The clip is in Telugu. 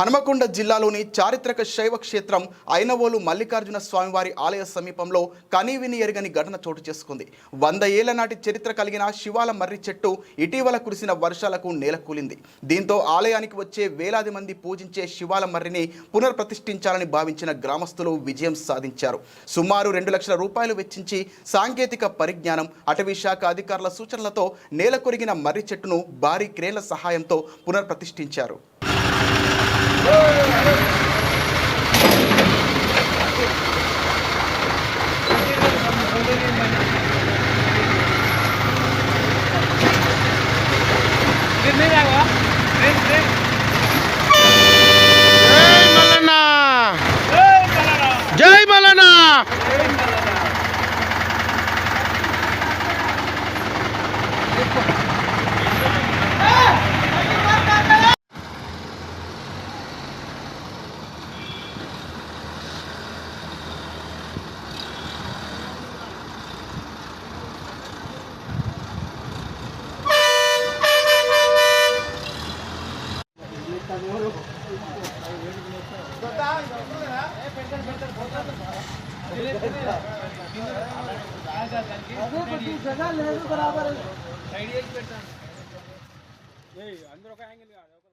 హనుమకొండ జిల్లాలోని చారిత్రక శైవ క్షేత్రం అయినవోలు మల్లికార్జున స్వామివారి ఆలయ సమీపంలో కనీవిని ఎరగని ఘటన చోటు చేసుకుంది. వంద ఏళ్ళ నాటి చరిత్ర కలిగిన శివాల మర్రి చెట్టు ఇటీవల కురిసిన వర్షాలకు నేలకూలింది దీంతో ఆలయానికి వచ్చే వేలాది మంది పూజించే శివాల మర్రిని పునర్ప్రతిష్ఠించాలని భావించిన గ్రామస్తులు విజయం సాధించారు. సుమారు రెండు లక్షల రూపాయలు వెచ్చించి సాంకేతిక పరిజ్ఞానం అటవీ శాఖ అధికారుల సూచనలతో నేల కొరిగిన మర్రి చెట్టును భారీ క్రేన్ల సహాయంతో పునర్ప్రతిష్ఠించారు. જય મલાના જય મલાના మల్లన్న జై మల్లన్న అందరూ ఒక యాంగిల్ కాదు